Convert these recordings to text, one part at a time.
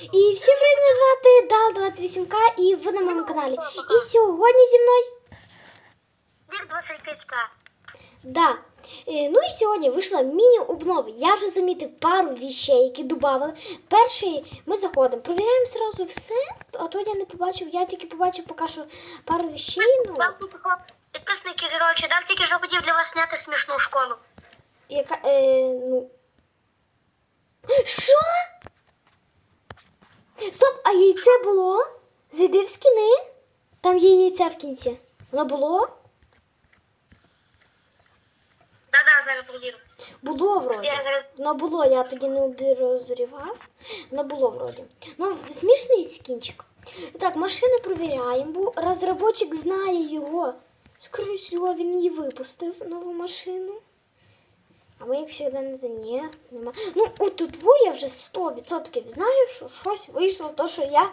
І всім привіт, мене звати Дал28К і ви на моєму каналі. І сьогодні зі мною. Зір 25к. Да. Е, Ну і сьогодні вийшла міні-обнова. Я вже замітив пару віщей, які додавали. Перший ми заходимо, провіряємо зразу все, а то я не побачив, я тільки побачив поки що пару віщей. Ну, підписники, коротше, дав тільки що хотів для вас зняти смішну школу. яка. Е, ну. Що? Стоп, а яйце було? Зайди в скіни. Там є яйце в кінці. Воно було? Да-да, зараз провірю. Було вроді. Я зараз Воно було, я тоді не підозрював. Воно було вроді. Ну, смішний скінчик. Так, машини провіряємо, бо розробочик знає його. Скоріше всього, він її випустив, нову машину. А ми, не за нема. Ну, тут во я вже 100% знаю, що щось вийшло, то що я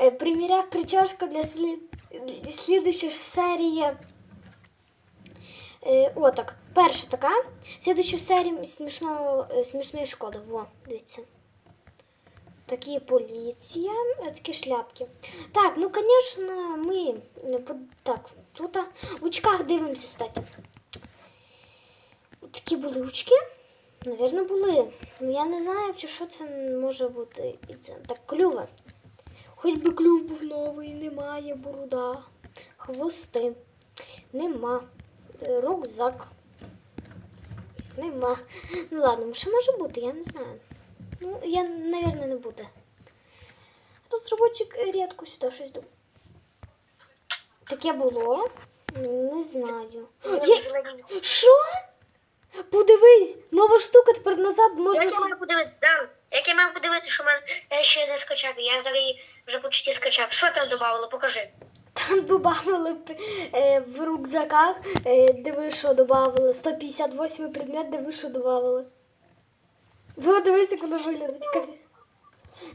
е, приміряв причашку для слід... для слідущої серії. Е, о. Перша така. Слідущу серію смішного, е, смішної школи. Во, дивіться. Такі поліція, е, такі шляпки. Так, ну, звісно, ми. е, Так, тут в очках дивимося, статі. Такі були очки. Навірно, були. Ну я не знаю, чи що це може бути. І це так клюве. Хоч би клюв був новий, немає борода. Хвости. Нема. Рюкзак. Нема. Ну ладно, що може бути, я не знаю. Ну, я, навірно, не буде. Розробочик рідко сюди щось до. Таке було. Не знаю. Є... Що? Подивись, нова штука тепер назад можна. Як я маю подивитися, да. Як я маю подивитися, що в мене я ще не скачав. Я її вже почти скачав. Що там додавало? Покажи. Там додавали е, в рюкзаках, е, диви, що додавали. 158 предмет, диви, що додавали. Ви дивися, як воно виглядить.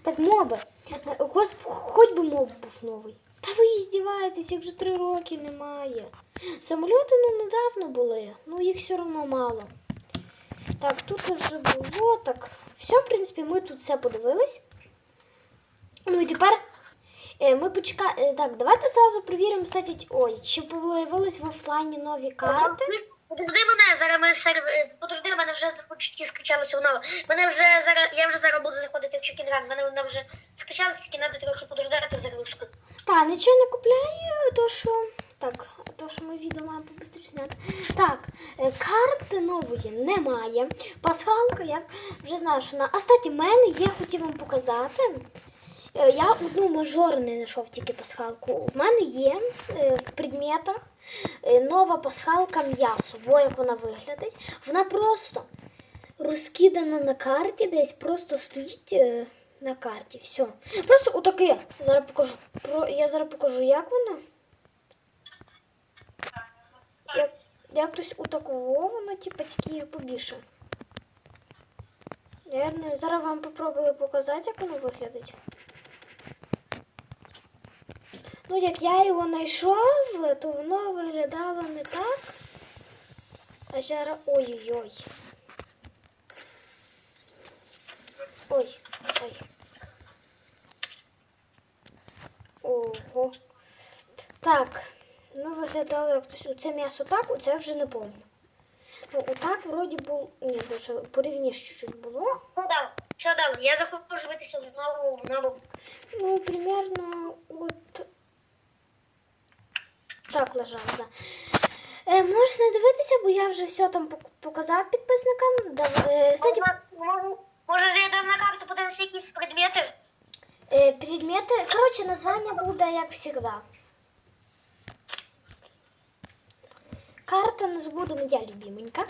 Так, моби. Е, Хоч би моб був новий. Та ви здіваєтесь, як вже три роки немає. Самольоти ну недавно були, ну їх все одно мало. Так, тут це вже було. Так, все, в принципі, ми тут все подивились. Ну і тепер Е, Ми почекаємо. Так, давайте зразу перевіримо, кстати, ой, чи появились в офлайні нові карти. Подожди мене, зараз ми серв... Подожди, мене вже почти скачалося воно. Мене вже зараз, я вже зараз буду заходити в чекінран. Мене вона вже скачалася, треба трохи. Та, нічого не купляю, то що. Так, то що ми відео маємо побистріше зняти. Так, е, карти нової немає. Пасхалка, я вже знаю, що на. А статі, мене є, хотів вам показати. Е, Я одну мажор не знайшов тільки пасхалку. В мене є е, в предметах нова пасхалка м'ясо. Во як вона виглядить. Вона просто розкидана на карті, десь просто стоїть на карті. Все. Просто отаке. Зараз покажу. Про, я зараз покажу, як воно. Як, як хтось утакував, воно, типу, тільки побільше. Наверное, зараз вам попробую показати, як воно виглядить. Ну, як я його знайшов, то воно виглядало не так. А зараз. Ой-ой-ой. Ой, ой. Ого. Так. Ну, виглядало як хтось. Оце м'ясо так, оце я вже не пам'ятаю. Ну, отак вроді було. Ні, даже порівніше чуть-чуть було. Що дав? Що дав? Я захочу витися в нову. Ну, примерно от так лежало, да. Е, можна дивитися, бо я вже все там показав підписникам. Дав, е, кстати, Коротше, названня буде як завжди. Карта у нас буде моя любименька.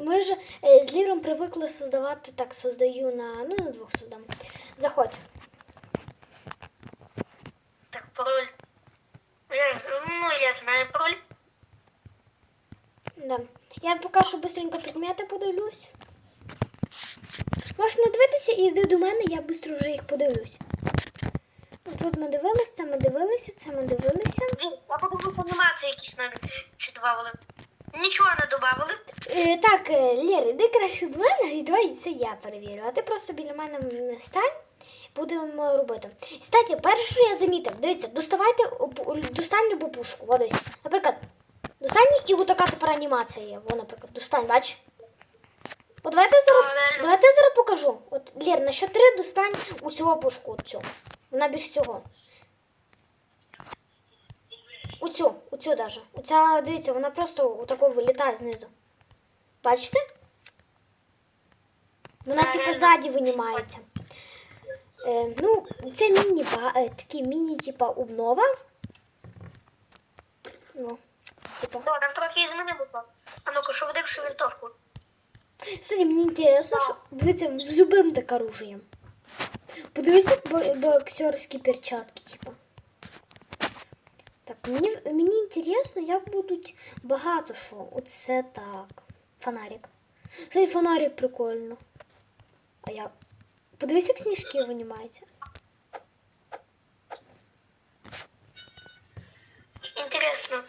Ми вже е, з Ліром привикли создавати, так, создаю на, ну, на двох создам. Заходь. Так, пароль. Я, ну, я знаю пароль. Да. Я поки що быстренько предмети подивлюсь. Можеш не дивитися і йди до мене, я швидко вже їх подивлюсь. Тут ми дивилися, це ми дивилися, це ми дивилися. Я подумав, анімації якісь навіть чи додавали. Нічого не додавали. Е, так, е, Лєр, іди краще до мене і давай це я перевірю. А ти просто біля мене стань, будемо робити. Кстати, перше, що я замітив, дивіться, доставайте достань любу пушку. О, дивись. Наприклад, достань і отака тепер анімація є. Во, наприклад, достань, бач. От давайте я зараз, давайте я зараз покажу. От, Лєр, на що три достань у цього пушку. Оцю. Вона більш цього. Оцю, оцю даже. Оця, дивіться, вона просто отако вилітає знизу. Бачите? Вона типу ззаді винімається. Е, ну, це міні, е, такі міні, типа, обнова. Ну, типа. О, там трохи змінилося. А ну-ка, що буде, якщо вінтовку? Кстати, мені інтересно, що дивіться, з любим так оружием. Подивися бо- боксерські перчатки, типа. Так, мені, мені інтересно, як будуть багато що. Оце так. Фонарик. Кстати, фонарик прикольно. А я. Подивися, як сніжки винімаються. Інтересно.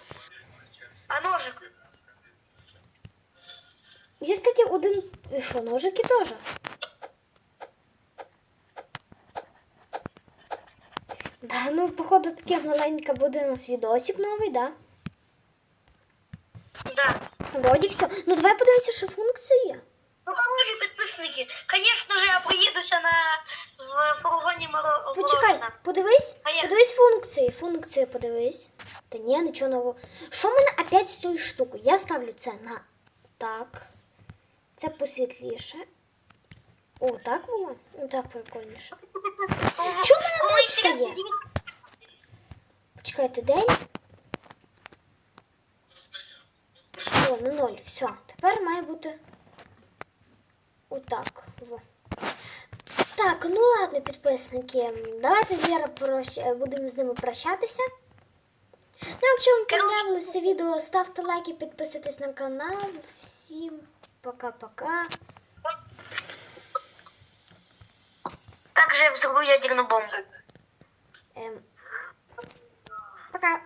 А ножик? Є, кстати, один. Ножики теж? Да, ну, походу, таке маленьке буде у нас відосик новий, да? Да. Вроді все. Ну давай подивимося, що функції є. Ну, короче, підписники. Звісно ж, я приїдуся на в фургоні Моро... Почекай, Морозина. подивись. Я- Подивись функції. Функції подивись. Та ні, нічого нового. Що в мене опять з цією штукою? Я ставлю це на так. Це посвітліше. О, так було? Ну так прикольніше. Чому мене ніч стає? Почекайте, день. О, на ноль. Все. Тепер має бути отак. Во. Так, ну ладно, підписники. Давайте Віра прощ... будемо з ними прощатися. Ну, якщо вам понравилося відео, ставте лайки, підписуйтесь на канал. Всім пока-пока. Также я взорву ядерну бомбу. Эм. Пока.